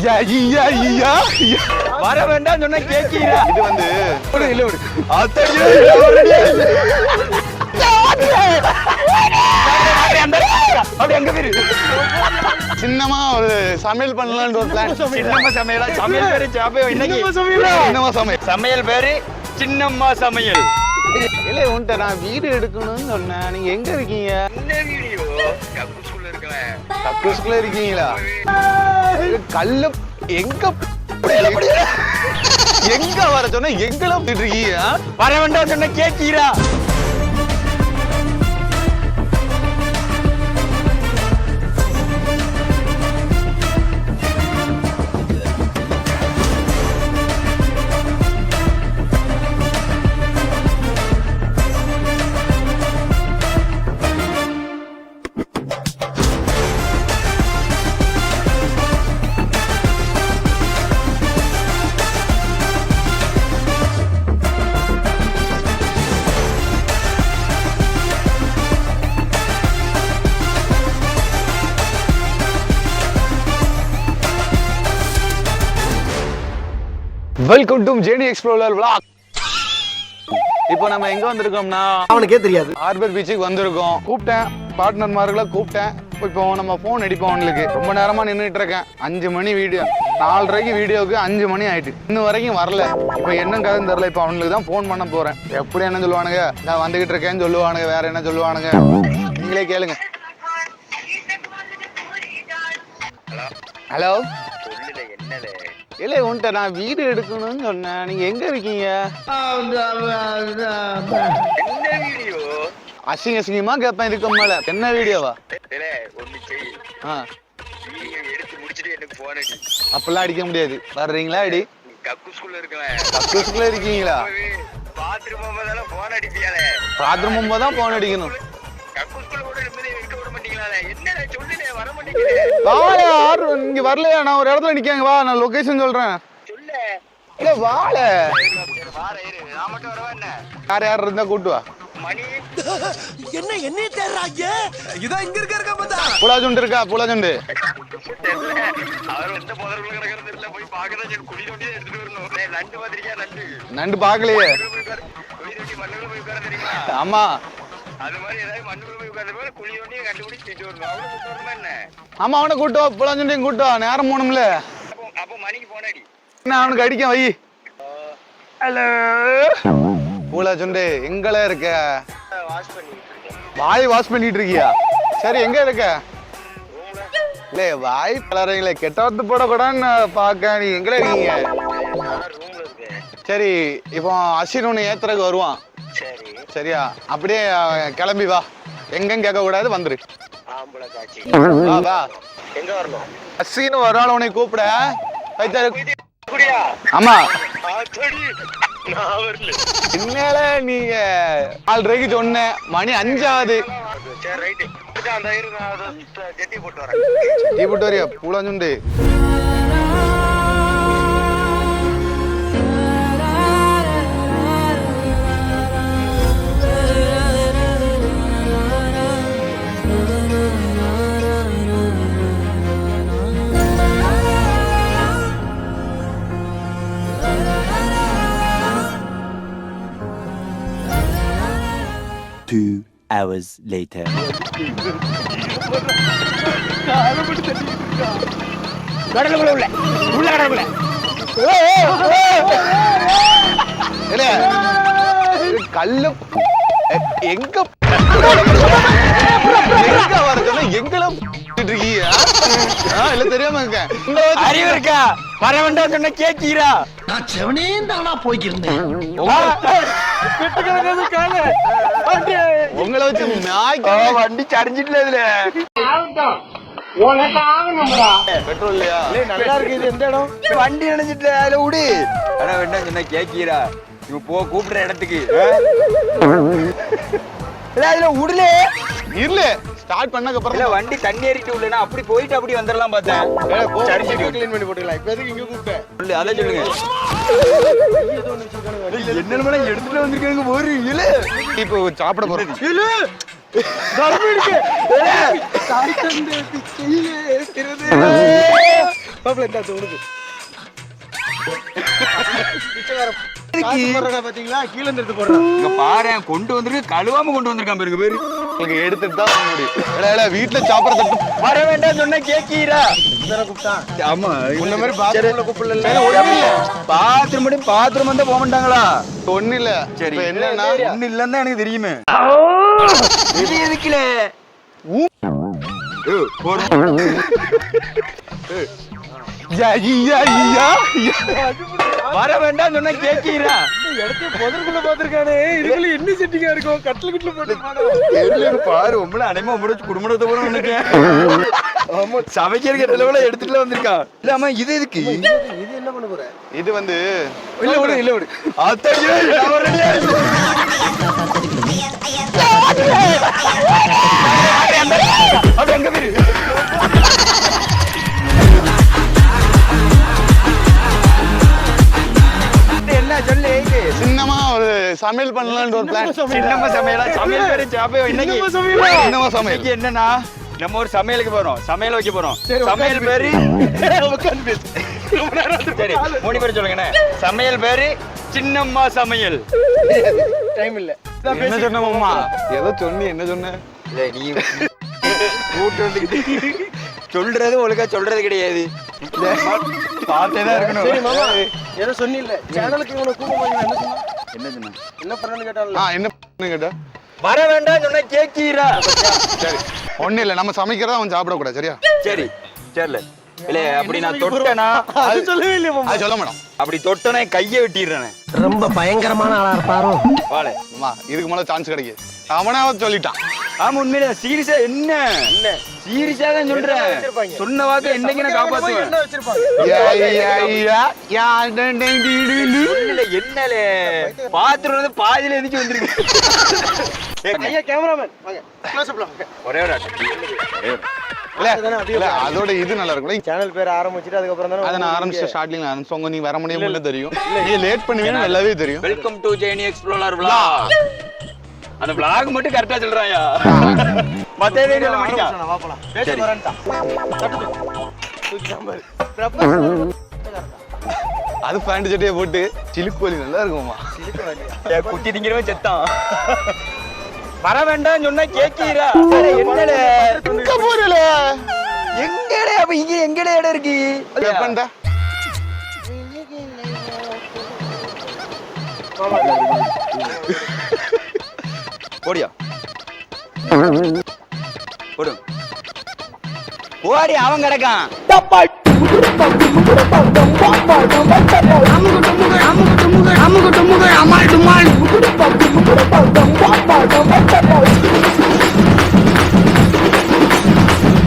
ஐயா, ஐயா, ஐயா. வர வேண்டாம் சொன்னா கேட்கிறா இது வந்து இல்ல விடு. அத்தையோ, அப்படி அங்க போயிரு. சின்னமா ஒரு சமையல் பண்ணலாம்னு ஒரு பிளான் சின்னம்மா சமையலா? சமையல் பேரு இன்னைக்கு சின்னமா சமையல்? சமையல். பேரு சின்னம்மா சமையல். இல்ல உன்ட்ட நான் வீடு எடுக்கணும்னு சொன்னேன். நீங்க எங்க இருக்கீங்க? கக்கூஸ்குள்ள இருக்கீங்களா கல்ல எங்க எங்க வர சொன்னா எங்கெல்லாம் இருக்கீங்க? வர வேண்டாம் சொன்னா கேட்கிறா welcome to JD explorer vlog. இப்போ நம்ம எங்க வந்திருக்கோம்னா அவனுக்கே தெரியாது. ஹார்பர் பீச்சுக்கு வந்திருக்கோம். கூப்பிட்டேன். பார்ட்னர் மார்களை கூப்பிட்டேன். இப்போ நம்ம ஃபோன் அடிப்போம் அவனுக்கு ரொம்ப நேரமா நின்றுட்டு இருக்கேன் அஞ்சு மணி வீடியோ நாலரைக்கு வீடியோவுக்கு அஞ்சு மணி ஆயிட்டு. இன்னும் வரைக்கும் வரல. இப்போ என்ன கதைன்னு தெரியல. இப்போ அவனுக்கு தான் ஃபோன் பண்ண போறேன். எப்படி என்ன சொல்லுவானுங்க? நான் வந்துகிட்டு இருக்கேன்னு சொல்லுவானுங்க. வேற என்ன சொல்லுவானுங்க? நீங்களே கேளுங்க. ஹலோ இல்லை உன்ட்ட நான் வீடு எடுக்கணும்னு சொன்னேன். நீங்க எங்க இருக்கீங்க? என்ன வீடியோ அசிங்க அசிங்கமா கேட்பேன் இதுக்கு மேல. என்ன வீடியோவா? ஆ. அப்பெல்லாம் அடிக்க முடியாது. வர்றீங்களா அடி? கக்கூஸ்குள்ள இருக்கீங்களா? பாத்ரூம் போகும்போதெல்லாம் போன் அடிக்கணும். வாழ யாரு இங்க வரலையா? நான் ஒரு இடத்துல நிக்காங்க வா நான் லொகேஷன் சொல்றேன். சொல்ல. இல்ல வாழ வார இரு. நான் மட்டும் வரவா என்ன? யார் யார் இருந்தா கூட்டு வா. மணி. என்ன என்ன தேடுறாங்க இதான் இங்க இருக்க இருக்க பார்த்தா. புலாஜுண்டு புலாஜுண்டு நண்டு மாதிரியா நண்டு. நண்டு பாக்கலையே ஆமா. அது மாதிரி ஏதாவது மண்ணுக்குள்ள போய் உட்கார போய் குழி தோண்டி கண்டுபிடிச்சு திட்டு வரணும் அவ்வளவு திட்டு வரணுமா என்ன? ஆமா அவனை கூட்டு வா புலாஜுண்டையும் கூட்டு வா நேரம் போகணும்ல. அப்போ அப்போ மணிக்கு போனாடி நான் அவனுக்கு அடிக்க வை. ஹலோ பூலாஜுண்டு எங்கள இருக்க? வாஷ் பண்ணிட்டு இருக்கேன். வாய் வாஷ் பண்ணிட்டு இருக்கியா? சரி எங்க இருக்க? ரூம்ல. இல்ல வாய் பலறீங்களே கெட்ட வார்த்தை போடக்கூடாதுன்னு பார்க்க. நீ எங்க இருக்கீங்க? சரி இப்போ அஸ்வின் உன்னை ஏத்துறதுக்கு வருவான். சரி. சரியா? அப்படியே கிளம்பி வா. எங்கன்னு கேட்க கூடாது வந்துரு. எங்க வரணும்? அஸ்வின் ஒரு நாள் உன்னை கூப்பிட. ஆமா. இன்னால நீங்க நாலரைக்கு சொன்ன மணி அஞ்சாவது. ஜெட்டி போட்டு வரியா? பூலாஞ்சுண்டு. Two hours later. கடலுக்குள்ள உள்ள உள்ள கடலுக்குள்ள கல்லு எங்க எங்க வர சொன்னா இல்ல தெரியாம இருக்கேன் அறிவு இருக்கா? வர வேண்டாம் சொன்ன கேட்கிறா நான் செவனே தானா போய்க்கிருந்தேன். உங்களை வச்சு நாய்க்கு வண்டி சரிஞ்சிட்டுல இதுல. பெட்ரோல் இல்லையா? நல்லா இருக்கு இது எந்த இடம்? வண்டி நினைச்சிட்டு அதுல விடு வர வேண்டாம் சொன்ன கேட்கிறா இவ போ கூப்பிடுற இடத்துக்கு. அதுல விடல இல்ல. ஸ்டார்ட் பண்ணதுக்கு இல்ல வண்டி தண்ணி ஏறிட்டு உள்ளனா அப்படி போயிட்டு அப்படி வந்துடலாம் பார்த்தேன். சரிஞ்சிட்டு க்ளீன் பண்ணி போட்டுக்கலாம். இப்போ எதுக்கு இங்க கூப்பிட்டேன் சொல்லு அதை சொல்லுங்க. என்ன எடுத்துட்டு வந்திருக்காங்க? ஒரு இல்ல இப்போ சாப்பிட போறோம். மாப்பிள்ள இந்த தோணுது போடுறா பாத்தீங்களா? கீழே இருந்து போடுறான் இங்க பாரு கொண்டு வந்திருக்கு கழுவாம கொண்டு வந்திருக்கான் பாருங்க பேரு. உங்களுக்கு எடுத்துட்டு தான் இல்ல வீட்டுல சாப்பிட தட்டு. வர வேண்டாம் சொன்னா கேக்கீரா? ஆமா இந்த மாதிரி பாத்ரூம்ல கூப்பிடல. பாத்ரூம் பாத்ரூம் வந்தா போக மாட்டாங்களா? ஒண்ணு இல்ல. சரி. இப்ப என்னன்னா ஒண்ணு இல்லன்னு எனக்கு தெரியுமே. இது எதுக்குல. வர வேண்டாம் சொன்னா கேக்கீரா? இடத்துல புதற்குள்ள பாத்திருக்கானே இதுக்குள்ள என்ன செட்டிங்கா இருக்கும்? கட்டில் கிட்டில் போட்டு பாரு உங்களை அனைமா முடிச்சு குடும்பத்தை போற நினைக்கிறேன் சமைக்கிறதுக்கு இடத்துல எடுத்துட்டு வந்திருக்கான் இல்லாம இது எதுக்கு? இது என்ன பண்ண போற? இது வந்து இல்ல விடு இல்ல விடு. அத்தையே. அப்படி அங்க போயிரு. சமையல் பண்ணலாம்னு ஒரு பிளான் சின்னம்மா சமையலா? சமையல் பேரு சாப்பிட இன்னைக்கு சின்னமா சமையல். என்னன்னா நம்ம ஒரு சமையலுக்கு போறோம். சமையல் வைக்க போறோம். சமையல் பேரு சரி மூணு பேர் சொல்லுங்கண்ணே. சமையல் பேரு சின்னம்மா சமையல். டைம் இல்ல. என்ன சொன்ன மாமா? ஏதோ சொன்னி என்ன சொன்ன இல்ல நீ கூட்டு வந்துக்கிட்டு சொல்றது ஒழுங்கா சொல்றது கிடையாது. பார்த்தே தான் சரி இருக்கணும் ஏதோ சொன்னில்ல. சேனலுக்கு இவனை கூப்பிட மாட்டீங்க என்ன சொன்னா என்ன என்ன பண்ணனு கேட்டான்ல ஆ என்ன பண்ணு கேட்டா? வர வேண்டாம் சொன்னா கேக்கீரா? சரி. ஒண்ணு இல்ல நம்ம சமைக்கிறதா அவன் சாப்பிடக்கூடாது சரியா? சரி சரில இல்ல அப்படி நான் தொட்டனா? அது சொல்லவே அது சொல்ல மேடம் அப்படி தொட்டனே கையை வெட்டிடுறேன். ரொம்ப பயங்கரமான ஆளா இருப்பாரோ? அம்மா இதுக்கு மேல சான்ஸ் கிடைக்குது அவனாவது சொல்லிட்டான். ஆமா உண்மையில சீரியஸா என்ன? என்ன? சீரியஸா தான் சொல்றேன்? சொன்ன வாக்கு என்னைக்கு நான் காப்பாத்துவேன்? என்னலே? வந்து பாதியில எந்திரிச்சு வந்திருக்கு. ஐயா கேமராமேன். ஒரே ஒரு அதோட இது நல்லா இருக்கும். சேனல் பேர் ஆரம்பிச்சிட்டு அதுக்கப்புறம் தானே அதை நான் ஆரம்பிச்ச ஸ்டார்டிங்ல ஆரம்பிச்சவங்க நீ வர முடியும்னு தெரியும். நீ லேட் பண்ணுவீங்கன்னு நல்லாவே தெரியும். வெல்கம் டு ஜெயனி எக்ஸ்ப்ளோரர் அந்த vlog மட்டும் கரெக்டா சொல்றாயா? மத்த எதையும் சொல்ல மாட்டீங்க வாப்பலாம் பேச சரி. வரேன்டா தூக்கி நம்பர் பிரபல அது பேண்ட் சட்டையை போட்டு சிலுக்கோலி நல்லா இருக்குமா ஏய், குத்தி திங்கிறவன் செத்தான். வர வேண்டாம் சொன்னா கேக்கீரா? என்னல எங்க போறல எங்கடே அப்ப இங்க எங்கடே இடம் இருக்கு? எப்பண்டா ஓடியா? போடு ஓடி அவன் கிடக்கான்.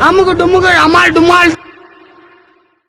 அமுகு டுமுகு அமால் டுமால்.